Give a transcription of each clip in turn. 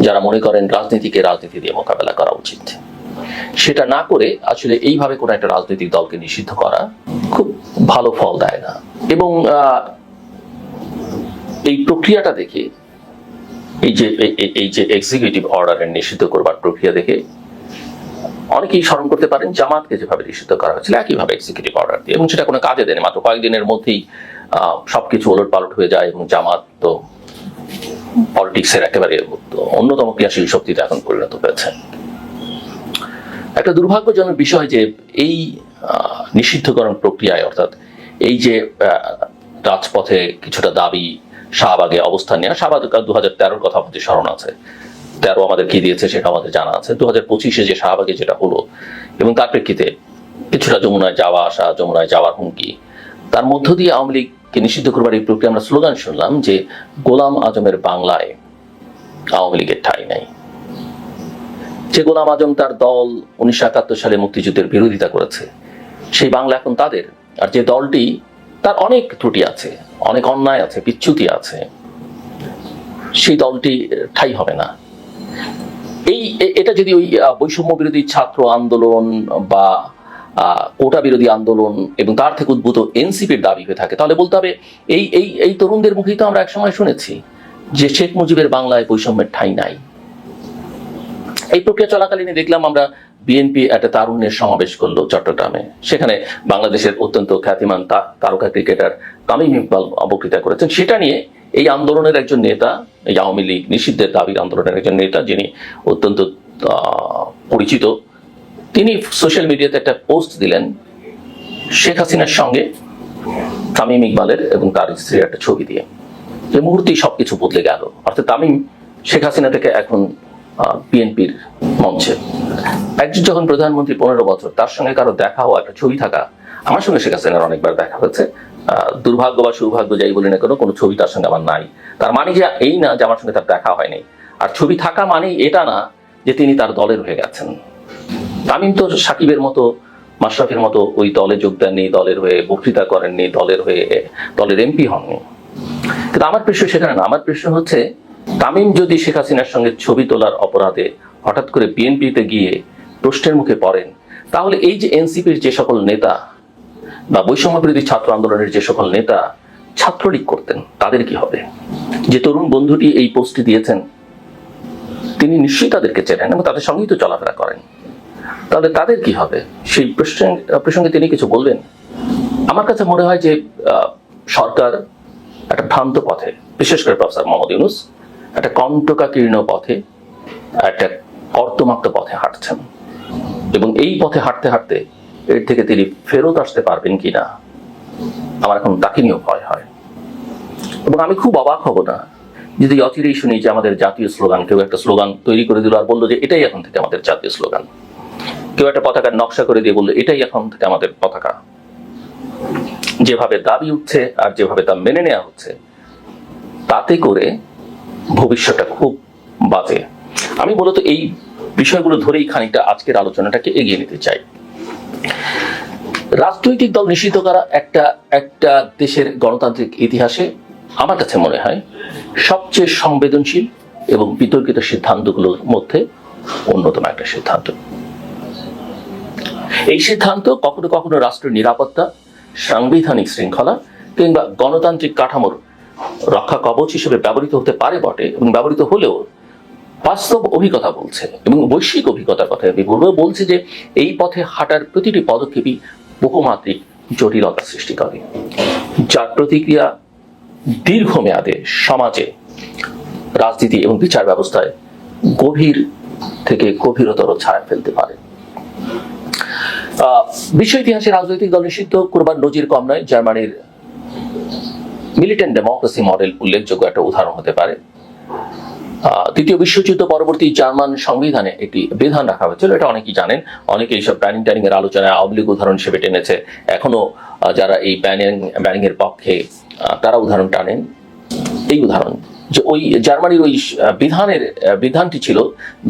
যারা মনে করেন রাজনীতিকে রাজনীতি দিয়ে মোকাবেলা করা উচিত। সেটা না করে আসলে এইভাবে কোনো একটা রাজনৈতিক দলকে নিষিদ্ধ করা খুব ভালো ফল দেয় না। এবং এই প্রক্রিয়াটা দেখে, এই যে এই- যে এক্সিকিউটিভ অর্ডারের নিষিদ্ধ করবার প্রক্রিয়া দেখে অনেকেই স্মরণ করতে পারেন জামাতকে যেভাবে নিষিদ্ধ করা হয়েছিল একইভাবে এক্সিকিউটিভ অর্ডার দিয়ে। এবং সেটা কোনো কাজে দেয়নি। মাত্র কয়েকদিনের মধ্যেই সবকিছু ওলট পালট হয়ে যায় এবং জামাত তো পলিটিক্সের একেবারে অন্যতম ক্রিয়াশীল শক্তিতে এখন পরিণত হয়েছে। একটা দুর্ভাগ্যজনক বিষয় যে এই নিষিদ্ধকরণ প্রক্রিয়ায়, অর্থাৎ এই যে রাজপথে কিছুটা দাবি, শাহবাগে অবস্থান নেওয়া, শাহবাগ দু হাজার তেরোর কথা আমাদের স্মরণ আছে। তেরো আমাদের কি দিয়েছে সেটা আমাদের জানা আছে। দু হাজার পঁচিশে যে শাহবাগে যেটা হলো, এবং তার প্রেক্ষিতে কিছুটা যমুনায় যাওয়া আসা, যমুনায় যাওয়ার হুমকি, তার মধ্য দিয়ে আওয়ামী লীগকে নিষিদ্ধ করবার এই প্রক্রিয়া আমরা স্লোগান শুনলাম যে গোলাম আজমের বাংলায় আওয়ামী লীগের ঠাঁই নাই। যে গোলাম আজম তার দল উনিশশো একাত্তর সালে মুক্তিযুদ্ধের বিরোধিতা করেছে, সেই বাংলা এখন তাদের। আর যে দলটি, তার অনেক ত্রুটি আছে, অনেক অন্যায় আছে, বিচ্যুতি আছে। সেই দলটি ঠাই হবে না। এই এটা যদি ওই বৈষম্য বিরোধী ছাত্র আন্দোলন বা কোটা বিরোধী আন্দোলন এবং তার থেকে উদ্ভূত এনসিপির দাবি হয়ে থাকে। তাহলে বলতে হবে, এই এই এই তরুণদের মুখেই তো আমরা একসময় শুনেছি যে শেখ মুজিবের বাংলায় বৈষম্যের ঠাই নাই। এই প্রক্রিয়া চলাকালীন দেখলাম আমরা বিএনপি একটা তারুণ্যের সমাবেশ করল চট্টগ্রামে। সেখানে বাংলাদেশের অত্যন্ত খ্যাতিমান তারকা ক্রিকেটার তামিম ইকবাল বক্তৃতা করেছেন। সেটা নিয়ে এই আন্দোলনের একজন নেতা, এই আওয়ামী লীগ নিষিদ্ধের দাবির আন্দোলনের একজন নেতা, যিনি অত্যন্ত পরিচিত তিনি সোশ্যাল মিডিয়াতে একটা পোস্ট দিলেন শেখ হাসিনার সঙ্গে তামিম ইকবালের এবং তার স্ত্রীর একটা ছবি দিয়ে। এই মুহূর্তেই সবকিছু বদলে গেল। অর্থাৎ তামিম শেখ হাসিনা থেকে এখন বিএনপির মঞ্চে। একজন যখন প্রধানমন্ত্রী পনেরো বছর, তার সঙ্গে কারও দেখা হওয়া, একটা ছবি থাকা, আমার সঙ্গে শেখ হাসিনার অনেকবার দেখা হয়েছে। দুর্ভাগ্য বা সৌভাগ্য যাই বলি না কেন, কোনো ছবি তার সঙ্গে আমার নাই। তার মানে যে এই না যে আমার সঙ্গে তার দেখা হয়নি? আর ছবি থাকা মানেই এটা না যে তিনি তার দলের হয়ে গেছেন। তামিম তো সাকিবের মতো, মাশরাফের মতো ওই দলে যোগ দেননি, দলের হয়ে বক্তৃতা করেননি, দলের হয়ে দলের এমপি হননি। কিন্তু আমার প্রশ্ন সেখানে না, আমার প্রশ্ন হচ্ছে, তামিম যদি শেখ হাসিনার সঙ্গে ছবি তোলার অপরাধে হঠাৎ করে বিএনপিতে গিয়ে প্রশ্নের মুখে পড়েন, তাহলে এই যে এনসিপির যে সকল নেতা বা বৈষম্য বিরোধী ছাত্র আন্দোলনের যে সকল নেতা ছাত্রলীগ করতেন, তাদের কি হবে? যে তরুণ বন্ধুটি এই পোস্টটি দিয়েছেন, তিনি নিশ্চয়ই তাদেরকে চেনেন এবং তাদের সঙ্গেই তো চলাফেরা করেন। তাহলে তাদের কি হবে? সেই প্রসঙ্গে তিনি কিছু বলবেন? আমার কাছে মনে হয় যে সরকার একটা ভ্রান্ত পথে, বিশেষ করে প্রফেসর মোহাম্মদ ইউনুস, একটা কণ্টকাকীর্ণ পথে, একটা কর্তমাক্ত পথে হাঁটছেন। এবং এই পথে হাঁটতে হাঁটতে এর থেকে তিনি ফেরত আসতে পারবেন কিনা, আমার এখন তাকে নিয়েও ভয় হয়। এবং আমি খুব অবাক হব না। যদি অচিরেই শুনি যে আমাদের জাতীয় স্লোগান, কেউ একটা স্লোগান তৈরি করে দিল আর বলল যে এটাই এখন থেকে আমাদের জাতীয় স্লোগান। কেউ একটা পতাকার নকশা করে দিয়ে বলল, এটাই এখন থেকে আমাদের পতাকা। যেভাবে দাবি উঠছে আর যেভাবে তা মেনে নেওয়া হচ্ছে, তাতে করে ভবিষ্যৎটা খুব বাজে। আমি মূলত এই বিষয়গুলো ধরেই খানিকটা আজকের আলোচনাটাকে এগিয়ে নিতে চাই। রাজনৈতিক দল নিষিদ্ধ করা একটা একটা দেশের গণতান্ত্রিক ইতিহাসে আমার কাছে মনে হয় সবচেয়ে সংবেদনশীল এবং বিতর্কিত সিদ্ধান্তগুলোর মধ্যে অন্যতম একটা সিদ্ধান্ত। এই সিদ্ধান্ত কখনো কখনো রাষ্ট্রের নিরাপত্তা, সাংবিধানিক শৃঙ্খলা কিংবা গণতান্ত্রিক কাঠামোর রক্ষা কবচ হিসেবে ব্যবহৃত হতে পারে বটে এবং ব্যবহৃত হলেও বাস্তব অভিজ্ঞতা বলছে এবং বৈশ্বিক অভিজ্ঞতার কথা আমি বলব, বলছে যে এই পথে হাঁটার প্রতিটি পদক্ষেপই বহুমাত্রিক জটিলতা সৃষ্টি করে। যার প্রতিক্রিয়া দীর্ঘমেয়াদে সমাজে রাজনীতি এবং বিচার ব্যবস্থায় গভীর থেকে গভীরতর ছায়া ফেলতে পারে। বিশ্ব ইতিহাসে রাজনৈতিক দল নিষিদ্ধ করবার নজির কম নয়। জার্মানির মিলিটেন্ট ডেমোক্রেসি মডেল উল্লেখযোগ্য একটা উদাহরণ হতে পারে। দ্বিতীয় বিশ্বযুদ্ধ পরবর্তী জার্মান সংবিধানে একটি বিধান রাখা হয়েছিল, এটা অনেকেই জানেন। অনেকে এইসব ব্যানিং ট্যানিং এর আলোচনায় আওয়ামী লীগ উদাহরণ হিসেবে টেনেছে। এখনও যারা এই ব্যানিং ব্যানিং এর পক্ষে তারা উদাহরণ টানেন। এই উদাহরণ, যে ওই জার্মানির ওই বিধানের বিধানটি ছিল,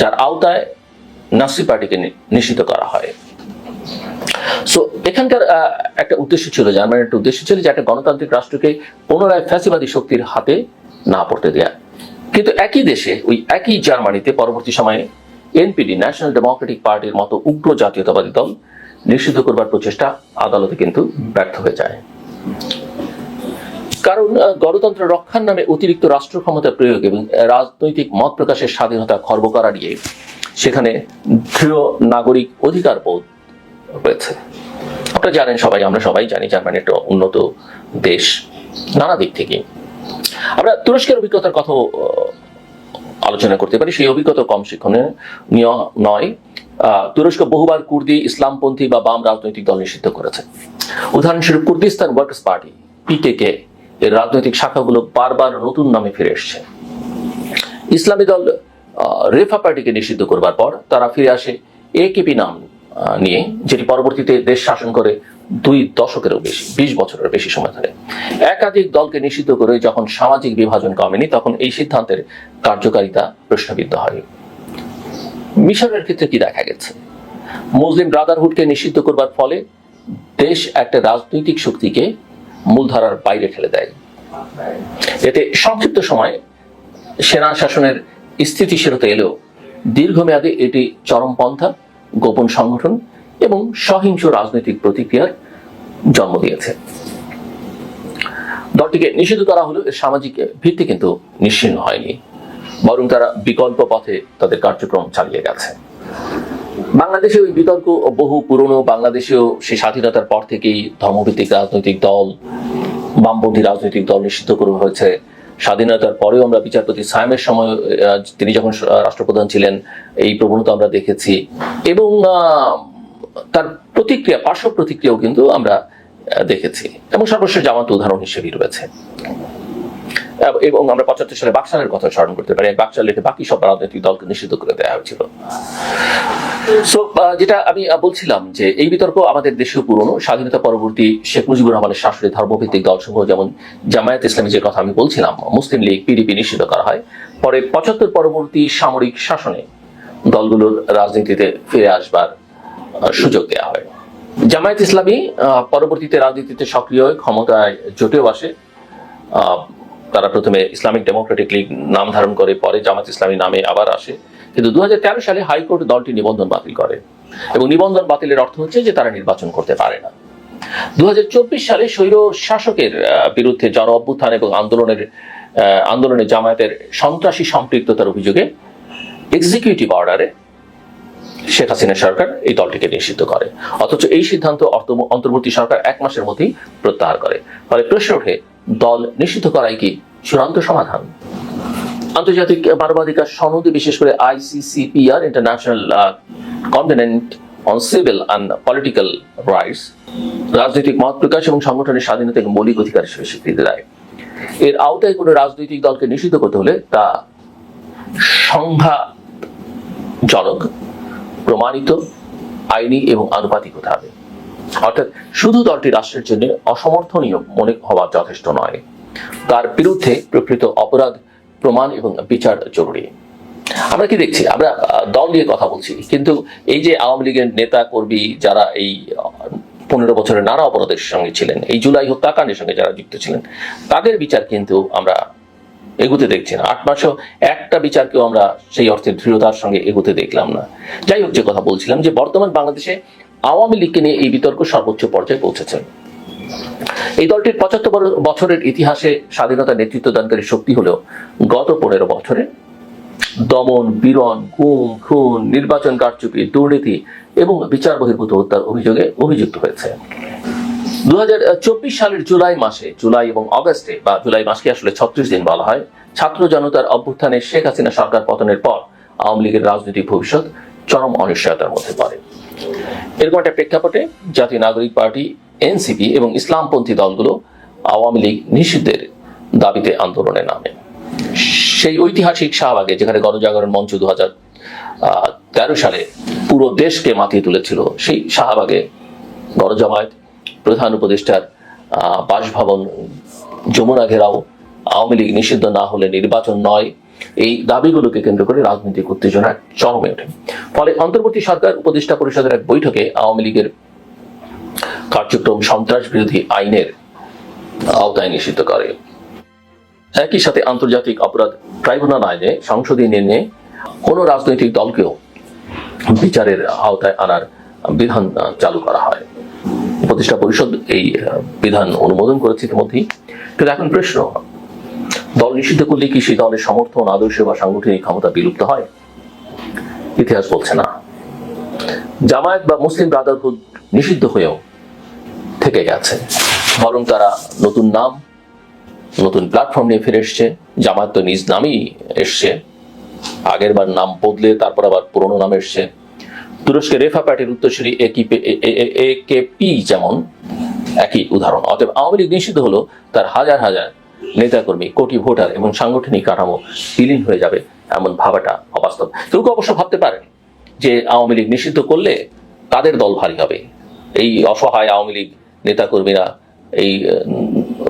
যার আওতায় নাসি পার্টিকে নিষিদ্ধ করা হয়। সো এখানকার একটা উদ্দেশ্য ছিল, জার্মানির একটা উদ্দেশ্য ছিল যে একটা গণতান্ত্রিক রাষ্ট্রকে পুনরায় ফ্যাসিবাদী শক্তির হাতে না পড়তে দেয়া। কিন্তু একই দেশে, ওই একই জার্মানিতে পরবর্তী সময়ে এনপিডি ন্যাশনাল ডেমোক্রেটিক পার্টির মতো উগ্র জাতীয়তাবাদী দল নিষিদ্ধ করবার প্রচেষ্টা আদালতে কিন্তু ব্যর্থ হয়ে যায়। কারণ গণতন্ত্র রক্ষার নামে অতিরিক্ত রাষ্ট্র ক্ষমতা প্রয়োগ এবং রাজনৈতিক মত প্রকাশের স্বাধীনতা খর্ব করা নিয়ে সেখানে দৃঢ় নাগরিক অধিকার বোধ রয়েছে আপনারা জানেন সবাই, আমরা সবাই জানি জার্মানি একটা উন্নত দেশ নানা দিক থেকে। আমরা তুরস্কের অভিজ্ঞতার কথা আলোচনা করতে পারি। সেই অভিজ্ঞতা কম শিক্ষণীয় নয়। তুরস্ক বহুবার কুর্দি ইসলামপন্থী বা বাম রাজনৈতিক দল নিষিদ্ধ করেছে। উদাহরণস্বরূপ কুর্দিস্তান ওয়ার্কার্স পার্টি পিকেকে এর রাজনৈতিক শাখাগুলো বারবার নতুন নামে ফিরে এসছে। ইসলামী দল রেফা পার্টিকে নিষিদ্ধ করবার পর তারা ফিরে আসে একেপি নাম নিয়ে, যেটি পরবর্তীতে দেশ শাসন করে দুই দশকেরও বেশি, বিশ বছরের বেশি সময় ধরে। একাধিক দলকে নিষিদ্ধ করে যখন সামাজিক বিভাজন কমেনি, তখন এই সিদ্ধান্তের কার্যকারিতা প্রশ্নবিদ্ধ হয়। মিশরের ক্ষেত্রে কি দেখা গেছে? মুসলিম ব্রাদারহুডকে নিষিদ্ধ করবার ফলে দেশ একটা রাজনৈতিক শক্তিকে মূলধারার বাইরে ঠেলে দেয়। এতে সংক্ষিপ্ত সময়ে সেনা শাসনের স্থিতিশীলতা এলেও দীর্ঘমেয়াদে এটি চরমপন্থা গোপন সংগঠন এবং সহিংস রাজনৈতিক প্রতিক্রিয়ার জন্ম দিয়েছে। দলটিকে নিষিদ্ধ করা হলেও এর সামাজিক ভিত্তি কিন্তু নিশ্চিন্ন হয়নি। বরং তারা বিকল্প পথে তাদের কার্যক্রম চালিয়ে গেছে। বাংলাদেশে ওই বিতর্ক বহু পুরনো বাংলাদেশেও সেই স্বাধীনতার পর থেকেই ধর্মভিত্তিক রাজনৈতিক দল, বামপন্থী রাজনৈতিক দল নিষিদ্ধ করা হয়েছে। স্বাধীনতার পরেও আমরা বিচারপতি সায়েমের সময় তিনি যখন রাষ্ট্রপ্রধান ছিলেন, এই প্রবণতা আমরা দেখেছি। এবং তার প্রতিক্রিয়া, পার্শ্ব প্রতিক্রিয়াও কিন্তু আমরা দেখেছি। এবং সর্বশেষ জামাত উদাহরণ হিসেবেই রয়েছে। এব- আমরা পঁচাত্তর সালে বাকশালের কথা স্মরণ করতে পারি। বাকশাল বাকি সব রাজনৈতিক দলকে নিষিদ্ধ করে দেওয়া হয়েছিল। সো যেটা আমি বলছিলাম যে এই বিতর্ক আমাদের দেশেও পুরনো। স্বাধীনতা পরবর্তী শেখ মুজিবুর রহমানের শাসনে ধর্মভিত্তিক দলসমূহ, যেমন জামায়াত ইসলামী যে কথা আমি বলছিলাম, মুসলিম লীগ পিডিপি নিষিদ্ধ করা হয়। পরে পঁচাত্তর পরবর্তী সামরিক শাসনে দলগুলোর রাজনীতিতে ফিরে আসবার সুযোগ দেওয়া হয়। জামায়াত ইসলামী পরবর্তীতে রাজনীতিতে সক্রিয় ক্ষমতায় জোটেও আসে। তারা প্রথমে ইসলামিক ডেমোক্রেটিক লীগ নাম ধারণ করে, পরে জামাত ইসলামী নামে আবার আসে। কিন্তু দুহাজার তেরো সালে হাইকোর্ট দলটি নিবন্ধন বাতিল করে এবং নিবন্ধন বাতিলের অর্থ হচ্ছে যে তারা নির্বাচন করতে পারে না। দুহাজার চব্বিশ সালে স্বৈর শাসকের বিরুদ্ধে জন অভ্যুত্থান এবং আন্দোলনের আন্দোলনে জামায়াতের সন্ত্রাসী সম্পৃক্ততার অভিযোগে এক্সিকিউটিভ অর্ডারে শেখ হাসিনা সরকার এই দলটিকে নিষিদ্ধ করে। অথচ এই সিদ্ধান্ত অন্তর্বর্তী সরকার এক মাসের মধ্যেই প্রত্যাহার করে। ফলে প্রশ্ন ওঠে দল নিষিদ্ধ করাই কি চূড়ান্ত সমাধান? আন্তর্জাতিক মানবাধিকার সনদে বিশেষ করে ICCPR international covenant on civil and political rights রাজনৈতিক মত প্রকাশ এবং সংগঠনের স্বাধীনতাকে মৌলিক অধিকার হিসেবে স্বীকৃতি দেয়। এর আওতায় কোনো রাজনৈতিক দলকে নিষিদ্ধ করতে হলে তা সংজ্ঞাজনক প্রমাণিত, আইনি এবং আনুপাতিক হতে হবে। অর্থাৎ শুধু দলটি রাষ্ট্রের জন্য অসমর্থনীয় মনে হওয়া যথেষ্ট নয়। তার বিরুদ্ধে প্রকৃত অপরাধ, প্রমাণ এবং বিচার জরুরি। আমরা কি দেখছি? আমরা দল নিয়ে কথা বলছি, কিন্তু এই যে আওয়ামী লীগের নেতা কর্মী যারা এই পনেরো বছরের নানা অপরাধের সঙ্গে ছিলেন, এই জুলাই হত্যাকাণ্ডের সঙ্গে যারা যুক্ত ছিলেন, তাদের বিচার কিন্তু আমরা এগুতে দেখছি না। আট মাসও একটা বিচারকেও আমরা সেই অর্থে দৃঢ়তার সঙ্গে এগুতে দেখলাম না। যাই হোক, যে কথা বলছিলাম যে বর্তমান বাংলাদেশে আওয়ামী লীগকে নিয়ে এই বিতর্ক সর্বোচ্চ পর্যায়ে পৌঁছেছে। এই দলটির পঁচাত্তর বছরের ইতিহাসে স্বাধীনতা নেতৃত্ব দানকারী শক্তি হলেও গত পনেরো বছরে দমন বীরন গুম, খুন, নির্বাচন কারচুপি, দুর্নীতি এবং বিচার বহির্ভূত হত্যার অভিযোগে অভিযুক্ত হয়েছে। দু হাজার চব্বিশ সালের জুলাই মাসে, জুলাই এবং অগস্টে, বা জুলাই মাসকে আসলে ছত্রিশ দিন বলা হয়, ছাত্র জনতার অভ্যুত্থানে শেখ হাসিনা সরকার পতনের পর আওয়ামী লীগের রাজনৈতিক ভবিষ্যৎ চরম অনিশ্চয়তার মধ্যে পড়ে। এরকম একটা প্রেক্ষাপটে জাতীয় নাগরিক পার্টি, এনসিপি এবং ইসলামপন্থী দলগুলো আওয়ামী লীগ নিষিদ্ধের দাবিতে আন্দোলনে নামে। সেই ঐতিহাসিক শাহবাগে যেখানে গণজাগরণ মঞ্চ দু হাজার তেরো সালে পুরো দেশকে মাতিয়ে তুলেছিল, সেই শাহবাগে গণজামায়াত প্রধান উপদেষ্টার বাসভবন যমুনা ঘেরাও আওয়ামী লীগ নিষিদ্ধ না হলে নির্বাচন নয়। এই দাবিগুলোকে কেন্দ্র করে রাজনৈতিক উত্তেজনা চরমে ওঠে। ফলে অন্তর্বর্তী সরকার, উপদেষ্টা পরিষদের এক বৈঠকে আওয়ামী লীগের কার্যক্রম সন্ত্রাস বিরোধী আইনের আওতায় নিষিদ্ধ করে। একই সাথে আন্তর্জাতিক অপরাধ ট্রাইব্যুনাল আইনে সংসদীয় নির্ণয়ে কোনো রাজনৈতিক দলকেও বিচারের আওতায় আনার বিধান চালু করা হয়। উপদেষ্টা পরিষদ এই বিধান অনুমোদন করেছে ইতিমধ্যেই। কিন্তু এখন প্রশ্ন দল নিষিদ্ধ করলে কি সেই দলের সমর্থন, আদর্শ বা সাংগঠনিক ক্ষমতা বিলুপ্ত হয়? ইতিহাস বলছে না। জামায়াত বা মুসলিম ব্রাদারহুড নিষিদ্ধ হয়েও থেকে গেছে। বরং তারা নতুন নাম, নতুন প্ল্যাটফর্ম নিয়ে ফিরে এসছে। জামায়াত তো নিজ নামই এসছে। আগের বার নাম বদলে তারপর আবার পুরনো নাম এসছে। তুরস্কের রেফা প্যাটির উত্তরসূরি এ, কে পি যেমন একই উদাহরণ। অতএব আওয়ামী লীগ নিষিদ্ধ হলো তার হাজার হাজার নেতাকর্মী, কোটি ভোটার এবং সাংগঠনিক কাঠামো বিলীন হয়ে যাবে এমন ভাবাটা অবাস্তব। কেউ কেউ অবশ্য ভাবতে পারেন যে আওয়ামী লীগ নিষিদ্ধ করলে তাদের দল ভারী হবে। এই অসহায় আওয়ামী লীগ নেতাকর্মীরা, এই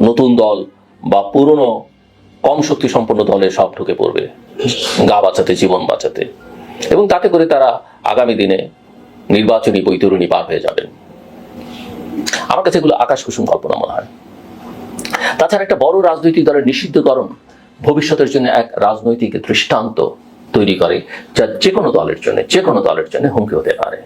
নতুন দল বা পুরনো কম শক্তি সম্পন্ন দলে সব ঢুকে পড়বে, গা বাঁচাতে, জীবন বাঁচাতে। এবং তাতে করে তারা আগামী দিনে নির্বাচনী বৈতরণী পার হয়ে যাবেন। আমার কাছে এগুলো আকাশ কুসুম কল্পনা মনে হয়। তাছাড়া একটা বড় রাজনৈতিক দলের নিষিদ্ধকরণ ভবিষ্যতের জন্য এক রাজনৈতিক দৃষ্টান্ত তৈরি করে, যা যে কোনো দলের জন্য যে কোনো দলের জন্য হুমকি হতে পারে।